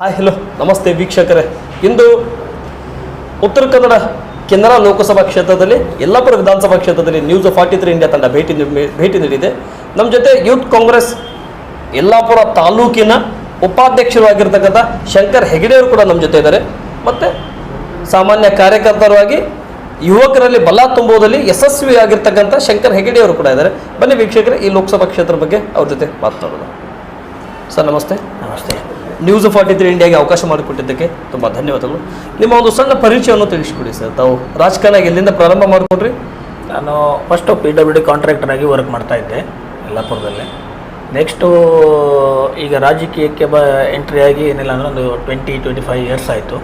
Hi hello ನಮಸ್ತೆ ವೀಕ್ಷಕರೇ. ಇಂದು ಉತ್ತರ ಕನ್ನಡ ಕೆನರಾ ಲೋಕಸಭಾ ಕ್ಷೇತ್ರದಲ್ಲಿ, ಯಲ್ಲಾಪುರ ವಿಧಾನಸಭಾ ಕ್ಷೇತ್ರದಲ್ಲಿ ನ್ಯೂಸ್ ಫಾರ್ಟಿ ತ್ರೀ ಇಂಡಿಯಾ ತಂಡ ಭೇಟಿ ಭೇಟಿ ನೀಡಿದೆ. ನಮ್ಮ ಜೊತೆ ಯೂತ್ ಕಾಂಗ್ರೆಸ್, ಯಲ್ಲಾಪುರ ತಾಲೂಕಿನ ಉಪಾಧ್ಯಕ್ಷರು ಆಗಿರ್ತಕ್ಕಂಥ ಶಂಕರ್ ಹೆಗಡೆಯವರು ಕೂಡ ನಮ್ಮ ಜೊತೆ ಇದ್ದಾರೆ. ಮತ್ತು ಸಾಮಾನ್ಯ ಕಾರ್ಯಕರ್ತರಾಗಿ ಯುವಕರಲ್ಲಿ ಬಲ ತುಂಬುವುದರಲ್ಲಿ ಯಶಸ್ವಿಯಾಗಿರ್ತಕ್ಕಂಥ ಶಂಕರ್ ಹೆಗಡೆಯವರು ಕೂಡ ಇದ್ದಾರೆ. ಬನ್ನಿ ವೀಕ್ಷಕರೇ, ಈ ಲೋಕಸಭಾ ಕ್ಷೇತ್ರ ಬಗ್ಗೆ ಅವ್ರ ಜೊತೆ ಮಾತನಾಡೋಣ. ಸರ್ ನಮಸ್ತೆ. ನಮಸ್ತೆ. ನ್ಯೂಸ್ ಫಾರ್ಟಿ ತ್ರೀ ಇಂಡಿಯಾಗೆ ಅವಕಾಶ ಮಾಡಿಕೊಟ್ಟಿದ್ದಕ್ಕೆ ತುಂಬ ಧನ್ಯವಾದಗಳು. ನಿಮ್ಮ ಒಂದು ಸಣ್ಣ ಪರಿಚಯವನ್ನು ತಿಳಿಸ್ಕೊಡಿ ಸರ್. ತಾವು ರಾಜಕಾರಣ ಎಲ್ಲಿಂದ ಪ್ರಾರಂಭ ಮಾಡಿಕೊಡ್ರಿ? ನಾನು first P W D contractor ಆಗಿ ವರ್ಕ್ ಮಾಡ್ತಾ ಇದ್ದೆ ಯಲ್ಲಾಪುರದಲ್ಲಿ. ನೆಕ್ಸ್ಟು ಈಗ ರಾಜಕೀಯಕ್ಕೆ ಬ ಎಂಟ್ರಿ ಆಗಿ ಏನಿಲ್ಲ ಅಂದರೆ ಒಂದು ಟ್ವೆಂಟಿ ಟ್ವೆಂಟಿ ಫೈವ್ ಇಯರ್ಸ್ ಆಯಿತು.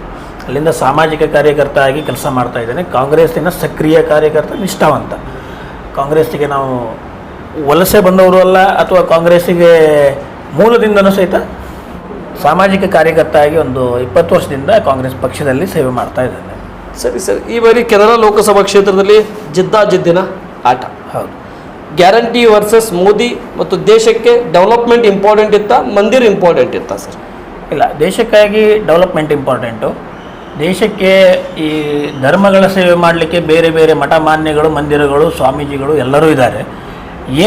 ಅಲ್ಲಿಂದ ಸಾಮಾಜಿಕ ಕಾರ್ಯಕರ್ತ ಆಗಿ ಕೆಲಸ ಮಾಡ್ತಾ ಇದ್ದೇನೆ. ಕಾಂಗ್ರೆಸ್ಸಿನ ಸಕ್ರಿಯ ಕಾರ್ಯಕರ್ತ ನಿಷ್ಠಾವಂತ. ಕಾಂಗ್ರೆಸ್ಸಿಗೆ ನಾವು ವಲಸೆ ಬಂದವರು ಅಲ್ಲ ಅಥವಾ ಕಾಂಗ್ರೆಸ್ಸಿಗೆ ಮೂಲದಿಂದನೂ ಸಹಿತ ಸಾಮಾಜಿಕ ಕಾರ್ಯಕರ್ತ ಆಗಿ ಒಂದು ಇಪ್ಪತ್ತು ವರ್ಷದಿಂದ ಕಾಂಗ್ರೆಸ್ ಪಕ್ಷದಲ್ಲಿ ಸೇವೆ ಮಾಡ್ತಾ ಇದ್ದಾರೆ. ಸರಿ ಸರ್. ಈ ಬಾರಿ ಕೆನರಾ ಲೋಕಸಭಾ ಕ್ಷೇತ್ರದಲ್ಲಿ ಜಿದ್ದಾಜಿದ್ದಿನ ಆಟ. ಹೌದು. ಗ್ಯಾರಂಟಿ ವರ್ಸಸ್ ಮೋದಿ ಮತ್ತು ದೇಶಕ್ಕೆ ಡೆವಲಪ್ಮೆಂಟ್ ಇಂಪಾರ್ಟೆಂಟ್ ಇತ್ತಾ ಮಂದಿರ್ ಇಂಪಾರ್ಟೆಂಟ್ ಇತ್ತಾ ಸರ್? ಇಲ್ಲ ದೇಶಕ್ಕಾಗಿ ಡೆವಲಪ್ಮೆಂಟ್ ಇಂಪಾರ್ಟೆಂಟು. ದೇಶಕ್ಕೆ ಈ ಧರ್ಮಗಳ ಸೇವೆ ಮಾಡಲಿಕ್ಕೆ ಬೇರೆ ಬೇರೆ ಮಠ ಮಾನ್ಯಗಳು ಮಂದಿರಗಳು ಸ್ವಾಮೀಜಿಗಳು ಎಲ್ಲರೂ ಇದ್ದಾರೆ.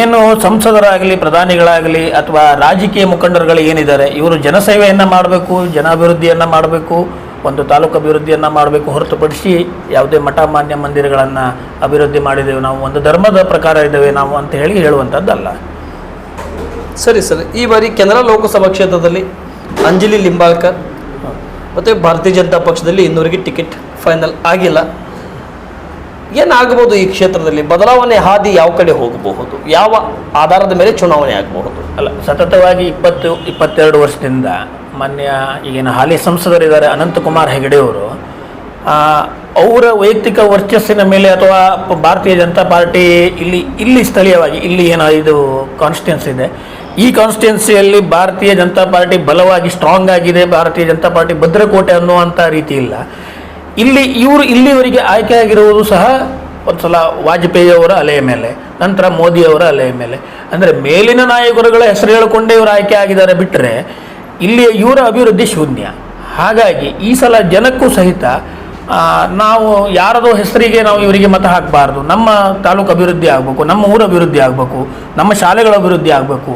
ಏನು ಸಂಸದರಾಗಲಿ, ಪ್ರಧಾನಿಗಳಾಗಲಿ ಅಥವಾ ರಾಜಕೀಯ ಮುಖಂಡರುಗಳು ಏನಿದ್ದಾರೆ, ಇವರು ಜನಸೇವೆಯನ್ನು ಮಾಡಬೇಕು, ಜನಾಭಿವೃದ್ಧಿಯನ್ನು ಮಾಡಬೇಕು, ಒಂದು ತಾಲೂಕು ಅಭಿವೃದ್ಧಿಯನ್ನು ಮಾಡಬೇಕು ಹೊರತುಪಡಿಸಿ ಯಾವುದೇ ಮಠ ಮಾನ್ಯ ಮಂದಿರಗಳನ್ನು ಅಭಿವೃದ್ಧಿ ಮಾಡಿದ್ದೇವೆ ನಾವು ಒಂದು ಧರ್ಮದ ಪ್ರಕಾರ ಇದ್ದೇವೆ ನಾವು ಅಂತ ಹೇಳಿ ಹೇಳುವಂಥದ್ದಲ್ಲ. ಸರಿ ಸರ್, ಈ ಬಾರಿ ಕೆನರಾ ಲೋಕಸಭಾ ಕ್ಷೇತ್ರದಲ್ಲಿ ಅಂಜಲಿ ಲಿಂಬಾಳ್ಕರ್ ಮತ್ತು ಭಾರತೀಯ ಜನತಾ ಪಕ್ಷದಲ್ಲಿ ಇನ್ನೂರಿಗೆ ಟಿಕೆಟ್ ಫೈನಲ್ ಆಗಿಲ್ಲ. ಏನಾಗಬಹುದು ಈ ಕ್ಷೇತ್ರದಲ್ಲಿ? ಬದಲಾವಣೆ ಹಾದಿ ಯಾವ ಕಡೆ ಹೋಗಬಹುದು? ಯಾವ ಆಧಾರದ ಮೇಲೆ ಚುನಾವಣೆ ಆಗಬಹುದು? ಅಲ್ಲ, ಸತತವಾಗಿ ಇಪ್ಪತ್ತು, ಇಪ್ಪತ್ತೆರಡು ವರ್ಷದಿಂದ ಮಾನ್ಯ ಈಗಿನ ಹಾಲಿ ಸಂಸದರಿದ್ದಾರೆ ಅನಂತಕುಮಾರ್ ಹೆಗಡೆಯವರು ಅವರ. ವೈಯಕ್ತಿಕ ವರ್ಚಸ್ಸಿನ ಮೇಲೆ ಅಥವಾ ಭಾರತೀಯ ಜನತಾ ಪಾರ್ಟಿ ಇಲ್ಲಿ ಇಲ್ಲಿ ಸ್ಥಳೀಯವಾಗಿ, ಇಲ್ಲಿ ಏನು ಇದು ಕಾನ್ಸ್ಟಿಟ್ಯೂನ್ಸಿ ಇದೆ. ಈ ಕಾನ್ಸ್ಟಿಟ್ಯೂನ್ಸಿಯಲ್ಲಿ ಭಾರತೀಯ ಜನತಾ ಪಾರ್ಟಿ ಬಲವಾಗಿ ಸ್ಟ್ರಾಂಗ್ ಆಗಿದೆ, ಭಾರತೀಯ ಜನತಾ ಪಾರ್ಟಿ ಭದ್ರಕೋಟೆ ಅನ್ನುವಂಥ ರೀತಿ ಇಲ್ಲ. ಇಲ್ಲಿ ಇವರು ಇಲ್ಲಿವರೆಗೆ ಆಯ್ಕೆಯಾಗಿರುವುದು ಸಹ ಒಂದು ಸಲ ವಾಜಪೇಯಿ ಅವರ ಅಲೆಯ ಮೇಲೆ, ನಂತರ ಮೋದಿಯವರ ಅಲೆಯ ಮೇಲೆ. ಅಂದರೆ ಮೇಲಿನ ನಾಯಕರುಗಳ ಹೆಸರು ಹೇಳಿಕೊಂಡೇ ಇವರು ಆಯ್ಕೆ ಆಗಿದ್ದಾರೆ ಬಿಟ್ಟರೆ ಇಲ್ಲಿ ಇವರ ಅಭಿವೃದ್ಧಿ ಶೂನ್ಯ. ಹಾಗಾಗಿ ಈ ಸಲ ಜನಕ್ಕೂ ಸಹಿತ ನಾವು ಯಾರದೋ ಹೆಸರಿಗೆ ನಾವು ಇವರಿಗೆ ಮತ ಹಾಕಬಾರ್ದು. ನಮ್ಮ ತಾಲೂಕು ಅಭಿವೃದ್ಧಿ ಆಗಬೇಕು, ನಮ್ಮ ಊರ ಅಭಿವೃದ್ಧಿ ಆಗಬೇಕು, ನಮ್ಮ ಶಾಲೆಗಳ ಅಭಿವೃದ್ಧಿ ಆಗಬೇಕು.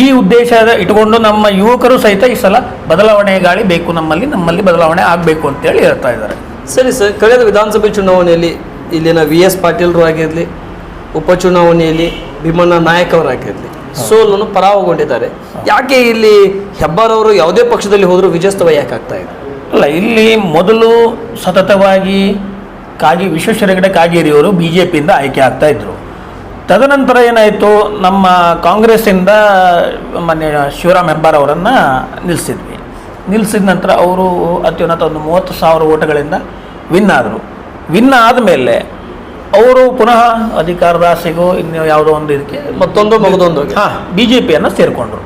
ಈ ಉದ್ದೇಶ ಇಟ್ಕೊಂಡು ನಮ್ಮ ಯುವಕರು ಸಹಿತ ಈ ಸಲ ಬದಲಾವಣೆ ಗಾಳಿ ಬೇಕು ನಮ್ಮಲ್ಲಿ ನಮ್ಮಲ್ಲಿ ಬದಲಾವಣೆ ಆಗಬೇಕು ಅಂತೇಳಿ ಹೇಳ್ತಾ ಇದ್ದಾರೆ. ಸರಿ ಸರ್ ಕಳೆದ ವಿಧಾನಸಭೆ ಚುನಾವಣೆಯಲ್ಲಿ ಇಲ್ಲಿನ ವಿ ಎಸ್ ಪಾಟೀಲ್ರು ಆಗಿರಲಿ ಉಪಚುನಾವಣೆಯಲ್ಲಿ ಭೀಮಣ್ಣ ನಾಯಕ್ ಅವರಾಗಿರಲಿ ಸೋಲನ್ನು ಪರಾವಗೊಂಡಿದ್ದಾರೆ. ಯಾಕೆ ಇಲ್ಲಿ ಹೆಬ್ಬಾರವರು ಯಾವುದೇ ಪಕ್ಷದಲ್ಲಿ ಹೋದರೂ ವಿಜಯಸ್ತವ ಯಾಕೆ ಆಗ್ತಾ ಇದೆ? ಅಲ್ಲ ಇಲ್ಲಿ ಮೊದಲು ಸತತವಾಗಿ ಕಾಗಿ ವಿಶ್ವೇಶ್ವರ ಹೆಗಡೆ ಕಾಗೇರಿಯವರು ಬಿ ಜೆ ಪಿಯಿಂದ ಆಯ್ಕೆ ಆಗ್ತಾ ಇದ್ರು. ತದನಂತರ ಏನಾಯಿತು ನಮ್ಮ ಕಾಂಗ್ರೆಸ್ಸಿಂದ ಮೊನ್ನೆ ಶಿವರಾಮ್ ಹೆಬ್ಬಾರ್ ಅವರನ್ನು ನಿಲ್ಲಿಸಿದ್ವಿ ನಿಲ್ಲಿಸಿದ ನಂತರ ಅವರು ಅತ್ಯುನ್ನತ ಒಂದು ಮೂವತ್ತು ಸಾವಿರ ಓಟಗಳಿಂದ ವಿನ್ ಆದರು. ವಿನ್ ಆದಮೇಲೆ ಅವರು ಪುನಃ ಅಧಿಕಾರದ ಸಿಗೋ ಇನ್ನು ಯಾವುದೋ ಒಂದು ಇದಕ್ಕೆ ಮತ್ತೊಂದು ಮಗದೊಂದು. ಹಾಂ ಬಿ ಜೆ ಪಿಯನ್ನು ಸೇರಿಕೊಂಡ್ರು.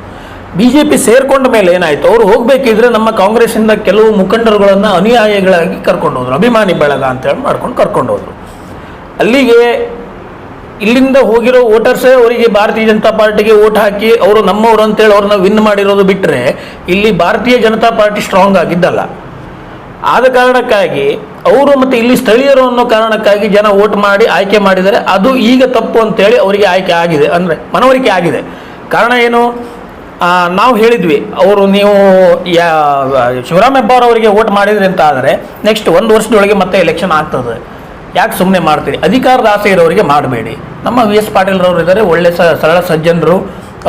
ಬಿ ಜೆ ಪಿ ಸೇರಿಕೊಂಡ ಮೇಲೆ ಏನಾಯಿತು ಅವರು ಹೋಗಬೇಕಿದ್ರೆ ನಮ್ಮ ಕಾಂಗ್ರೆಸ್ಸಿಂದ ಕೆಲವು ಮುಖಂಡರುಗಳನ್ನು ಅನುಯಾಯಿಗಳಾಗಿ ಕರ್ಕೊಂಡು ಹೋದರು ಅಭಿಮಾನಿ ಬಳಗ ಅಂತೇಳಿ ಮಾಡ್ಕೊಂಡು ಕರ್ಕೊಂಡು ಹೋದರು ಅಲ್ಲಿಗೆ ಇಲ್ಲಿಂದ ಹೋಗಿರೋ ವೋಟರ್ಸೇ ಅವರಿಗೆ ಭಾರತೀಯ ಜನತಾ ಪಾರ್ಟಿಗೆ ವೋಟ್ ಹಾಕಿ ಅವರು ನಮ್ಮವರು ಅಂತೇಳಿ ಅವ್ರನ್ನ ವಿನ್ ಮಾಡಿರೋದು ಬಿಟ್ಟರೆ ಇಲ್ಲಿ ಭಾರತೀಯ ಜನತಾ ಪಾರ್ಟಿ ಸ್ಟ್ರಾಂಗ್ ಆಗಿದ್ದಲ್ಲ. ಆದ ಕಾರಣಕ್ಕಾಗಿ ಅವರು ಮತ್ತು ಇಲ್ಲಿ ಸ್ಥಳೀಯರು ಅನ್ನೋ ಕಾರಣಕ್ಕಾಗಿ ಜನ ವೋಟ್ ಮಾಡಿ ಆಯ್ಕೆ ಮಾಡಿದರೆ ಅದು ಈಗ ತಪ್ಪು ಅಂತೇಳಿ ಅವರಿಗೆ ಆಯ್ಕೆ ಆಗಿದೆ, ಅಂದರೆ ಮನವರಿಕೆ ಆಗಿದೆ. ಕಾರಣ ಏನು? ನಾವು ಹೇಳಿದ್ವಿ, ಅವರು ನೀವು ಯಾ, ಶಿವರಾಮ್ ಹೆಬ್ಬಾರ್ ಅವರಿಗೆ ವೋಟ್ ಮಾಡಿದ್ರಿ ಅಂತ ಆದರೆ ನೆಕ್ಸ್ಟ್ ಒಂದು ವರ್ಷದೊಳಗೆ ಮತ್ತೆ ಎಲೆಕ್ಷನ್ ಆಗ್ತದೆ. ಯಾಕೆ ಸುಮ್ಮನೆ ಮಾಡ್ತೀರಿ? ಅಧಿಕಾರದ ಆಸೆ ಇರೋರಿಗೆ ಮಾಡಬೇಡಿ. ನಮ್ಮ ವಿ ಎಸ್ ಪಾಟೀಲ್ರವರು ಇದ್ದಾರೆ, ಒಳ್ಳೆ ಸರಳ ಸಜ್ಜನರು.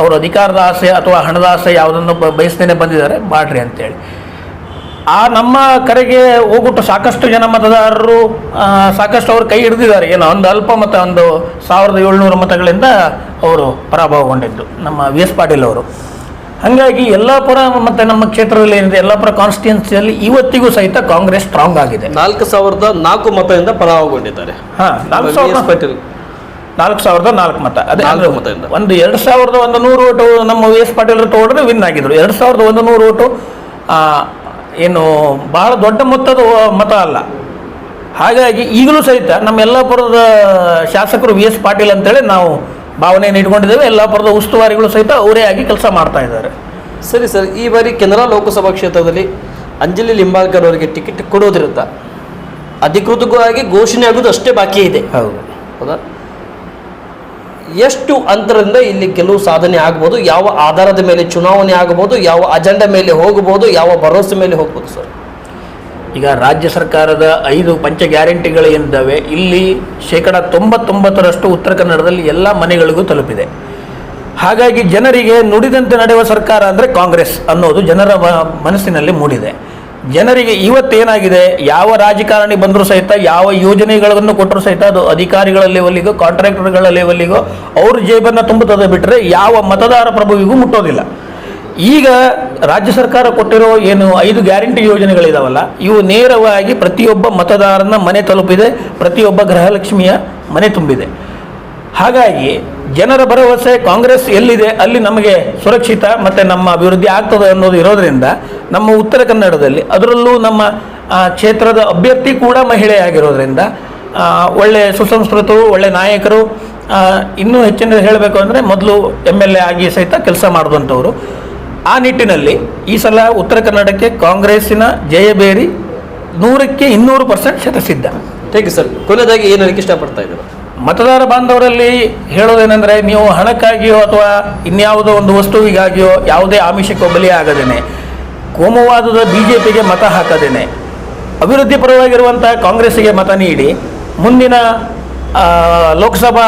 ಅವರು ಅಧಿಕಾರದ ಆಸೆ ಅಥವಾ ಹಣದ ಆಸೆ ಯಾವುದನ್ನು ಬಯಸ್ತೇನೆ ಬಂದಿದ್ದಾರೆ, ಮಾಡ್ರಿ ಅಂತೇಳಿ. ಆ ನಮ್ಮ ಕರೆಗೆ ಹೋಗ್ಬಿಟ್ಟು ಸಾಕಷ್ಟು ಜನ ಮತದಾರರು ಸಾಕಷ್ಟು ಅವರು ಕೈ ಹಿಡಿದಿದ್ದಾರೆ. ಏನೋ ಒಂದು ಅಲ್ಪ ಮತ, ಒಂದು ಸಾವಿರದ ಏಳ್ನೂರು ಮತಗಳಿಂದ ಅವರು ಪರಾಭವಗೊಂಡಿದ್ದು ನಮ್ಮ ವಿ ಎಸ್ ಪಾಟೀಲ್ ಅವರು. ಹಾಗಾಗಿ ಯಲ್ಲಾಪುರ ಮತ್ತು ನಮ್ಮ ಕ್ಷೇತ್ರದಲ್ಲಿ ಏನಿದೆ ಯಲ್ಲಾಪುರ ಕಾನ್ಸ್ಟಿಟ್ಯೂನ್ಸಿಯಲ್ಲಿ ಇವತ್ತಿಗೂ ಸಹಿತ ಕಾಂಗ್ರೆಸ್ ಸ್ಟ್ರಾಂಗ್ ಆಗಿದೆ. ನಾಲ್ಕು ಸಾವಿರದ ನಾಲ್ಕು ಮತದಿಂದ ಪರಾಭವಗೊಂಡಿದ್ದಾರೆ. ಹಾಂ ನಾಲ್ಕು ಸಾವಿರದ ನಾಲ್ಕು ಸಾವಿರದ ನಾಲ್ಕು ಮತ. ಅದೇ ನಾಲ್ಕು ಮತದಿಂದ. ಒಂದು ಎರಡು ಸಾವಿರದ ಒಂದು ನೂರು ಓಟು ನಮ್ಮ ವಿ ಎಸ್ ಪಾಟೀಲ್ ತಗೊಂಡ್ರೆ ವಿನ್ ಆಗಿದ್ರು. ಎರಡು ಸಾವಿರದ ಒಂದು ನೂರು ಓಟು ಏನು ಬಹಳ ದೊಡ್ಡ ಮೊತ್ತದ ಮತ ಅಲ್ಲ. ಹಾಗಾಗಿ ಈಗಲೂ ಸಹಿತ ನಮ್ಮ ಯಲ್ಲಾಪುರದ ಶಾಸಕರು ವಿ ಎಸ್ ಪಾಟೀಲ್ ಅಂತೇಳಿ ನಾವು ಭಾವನೆಯನ್ನು ಇಟ್ಕೊಂಡಿದ್ದೇವೆ. ಯಲ್ಲಾಪುರದ ಉಸ್ತುವಾರಿಗಳು ಸಹಿತ ಅವರೇ ಆಗಿ ಕೆಲಸ ಮಾಡ್ತಾ ಇದ್ದಾರೆ. ಸರಿ ಸರ್ ಈ ಬಾರಿ ಕೆನರಾ ಲೋಕಸಭಾ ಕ್ಷೇತ್ರದಲ್ಲಿ ಅಂಜಲಿ ಲಿಂಬಾಳ್ಕರ್ ಅವರಿಗೆ ಟಿಕೆಟ್ ಕೊಡೋದಿರುತ್ತ? ಅಧಿಕೃತವಾಗಿ ಘೋಷಣೆ ಆಗೋದು ಅಷ್ಟೇ ಬಾಕಿ ಇದೆ. ಹೌದು. ಹೌದಾ? ಎಷ್ಟು ಅಂತರದಿಂದ ಇಲ್ಲಿ ಗೆಲುವು ಸಾಧನೆ ಆಗ್ಬೋದು? ಯಾವ ಆಧಾರದ ಮೇಲೆ ಚುನಾವಣೆ ಆಗಬಹುದು ಯಾವ ಅಜೆಂಡಾ ಮೇಲೆ ಹೋಗಬಹುದು ಯಾವ ಭರವಸೆ ಮೇಲೆ ಹೋಗ್ಬೋದು ಸರ್? ಈಗ ರಾಜ್ಯ ಸರ್ಕಾರದ ಐದು ಪಂಚ ಗ್ಯಾರಂಟಿಗಳು ಏನಿದ್ದಾವೆ ಇಲ್ಲಿ ಶೇಕಡ ತೊಂಬತ್ತೊಂಬತ್ತರಷ್ಟು ಉತ್ತರ ಕನ್ನಡದಲ್ಲಿ ಎಲ್ಲ ಮನೆಗಳಿಗೂ ತಲುಪಿದೆ. ಹಾಗಾಗಿ ಜನರಿಗೆ ನುಡಿದಂತೆ ನಡೆಯುವ ಸರ್ಕಾರ ಅಂದರೆ ಕಾಂಗ್ರೆಸ್ ಅನ್ನೋದು ಜನರ ಮನಸ್ಸಿನಲ್ಲಿ ಮೂಡಿದೆ. ಜನರಿಗೆ ಇವತ್ತೇನಾಗಿದೆ, ಯಾವ ರಾಜಕಾರಣಿ ಬಂದರೂ ಸಹಿತ, ಯಾವ ಯೋಜನೆಗಳನ್ನು ಕೊಟ್ಟರೂ ಸಹಿತ, ಅದು ಅಧಿಕಾರಿಗಳ ಲೆವೆಲ್ಲಿಗೋ ಕಾಂಟ್ರಾಕ್ಟರ್ಗಳ ಲೆವೆಲ್ಲಿಗೋ ಅವ್ರ ಜೇಬನ್ನು ತುಂಬುತ್ತದೆ ಬಿಟ್ಟರೆ ಯಾವ ಮತದಾರ ಪ್ರಭುವಿಗೂ ಮುಟ್ಟೋದಿಲ್ಲ. ಈಗ ರಾಜ್ಯ ಸರ್ಕಾರ ಕೊಟ್ಟಿರೋ ಏನು ಐದು ಗ್ಯಾರಂಟಿ ಯೋಜನೆಗಳಿದಾವಲ್ಲ, ಇವು ನೇರವಾಗಿ ಪ್ರತಿಯೊಬ್ಬ ಮತದಾರನ ಮನೆ ತಲುಪಿದೆ, ಪ್ರತಿಯೊಬ್ಬ ಗೃಹಲಕ್ಷ್ಮಿಯ ಮನೆ ತುಂಬಿದೆ. ಹಾಗಾಗಿ ಜನರ ಭರವಸೆ ಕಾಂಗ್ರೆಸ್ ಎಲ್ಲಿದೆ, ಅಲ್ಲಿ ನಮಗೆ ಸುರಕ್ಷಿತ ಮತ್ತು ನಮ್ಮ ಅಭಿವೃದ್ಧಿ ಆಗ್ತದೆ ಅನ್ನೋದು ಇರೋದರಿಂದ ನಮ್ಮ ಉತ್ತರ ಕನ್ನಡದಲ್ಲಿ ಅದರಲ್ಲೂ ನಮ್ಮ ಕ್ಷೇತ್ರದ ಅಭ್ಯರ್ಥಿ ಕೂಡ ಮಹಿಳೆಯಾಗಿರೋದ್ರಿಂದ ಒಳ್ಳೆ ಸುಸಂಸ್ಕೃತರು, ಒಳ್ಳೆ ನಾಯಕರು ಇನ್ನೂ ಹೆಚ್ಚಿನ ಹೇಳಬೇಕು ಅಂದರೆ ಮೊದಲು ಎಂ ಎಲ್ ಎ ಆಗಿ ಸಹಿತ ಕೆಲಸ ಮಾಡಿದಂಥವ್ರು ಆ ನಿಟ್ಟಿನಲ್ಲಿ ಈ ಸಲ ಉತ್ತರ ಕನ್ನಡಕ್ಕೆ ಕಾಂಗ್ರೆಸ್ಸಿನ ಜಯಬೇರಿ ನೂರಕ್ಕೆ ಇನ್ನೂರು ಪರ್ಸೆಂಟ್ ಶತಸಿದ್ಧ. ಥ್ಯಾಂಕ್ ಯು ಸರ್ ಕೊನೆಯದಾಗಿ ಏನು ಹೇಳಕ್ಕೆ ಇಷ್ಟಪಡ್ತಾ ಇದ್ದಾರೆ? ಮತದಾರ ಬಾಂಧವರಲ್ಲಿ ಹೇಳೋದೇನೆಂದರೆ ನೀವು ಹಣಕ್ಕಾಗಿಯೋ ಅಥವಾ ಇನ್ಯಾವುದೋ ಒಂದು ವಸ್ತುವಿಗಾಗಿಯೋ ಯಾವುದೇ ಆಮಿಷಕ್ಕೆ ಬಲಿಯಾಗದೇನೆ ಕೋಮುವಾದದ ಬಿ ಜೆ ಪಿಗೆ ಮತ ಹಾಕದೇನೆ. ಅಭಿವೃದ್ಧಿ ಪರವಾಗಿರುವಂಥ ಕಾಂಗ್ರೆಸ್ಸಿಗೆ ಮತ ನೀಡಿ. ಮುಂದಿನ ಲೋಕಸಭಾ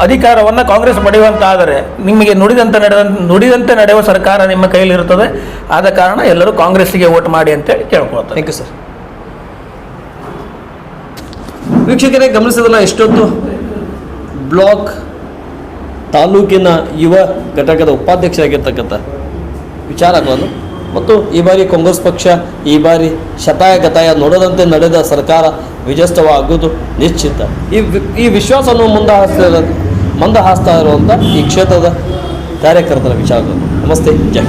ಅಧಿಕಾರವನ್ನು ಕಾಂಗ್ರೆಸ್ ಪಡೆಯುವಂತಾದರೆ ನಿಮಗೆ ನುಡಿದಂತೆ ನಡೆದ ನುಡಿದಂತೆ ನಡೆಯುವ ಸರ್ಕಾರ ನಿಮ್ಮ ಕೈಲಿರುತ್ತದೆ ಆದ ಕಾರಣ ಎಲ್ಲರೂ ಕಾಂಗ್ರೆಸ್ಸಿಗೆ ವೋಟ್ ಮಾಡಿ ಅಂತೇಳಿ ಕೇಳ್ಕೊಳ್ತಾರೆ ಥ್ಯಾಂಕ್ ಯು ಸರ್ ವೀಕ್ಷಕರೇ ಗಮನಿಸಿದಲ್ಲ ಎಷ್ಟೊತ್ತು ಬ್ಲಾಕ್ ತಾಲೂಕಿನ ಯುವ ಘಟಕದ ಉಪಾಧ್ಯಕ್ಷರಾಗಿರ್ತಕ್ಕಂಥ ವಿಚಾರಗಳನ್ನು ಮತ್ತು ಈ ಬಾರಿ ಕಾಂಗ್ರೆಸ್ ಪಕ್ಷ, ಈ ಬಾರಿ ಶತಾಯ ಗತಾಯ ನೋಡದಂತೆ ನಡೆದ ಸರ್ಕಾರ ವಿಜಯಸ್ತವಾಗುವುದು ನಿಶ್ಚಿತ. ಈ ಈ ವಿಶ್ವಾಸವನ್ನು ಮುಂದೆ ಮಂದ ಹಾಸ್ತಾ ಇರುವಂಥ ಈ ಕ್ಷೇತ್ರದ ಕಾರ್ಯಕರ್ತರ ವಿಚಾರಗಳು. ನಮಸ್ತೆ, ಜೈ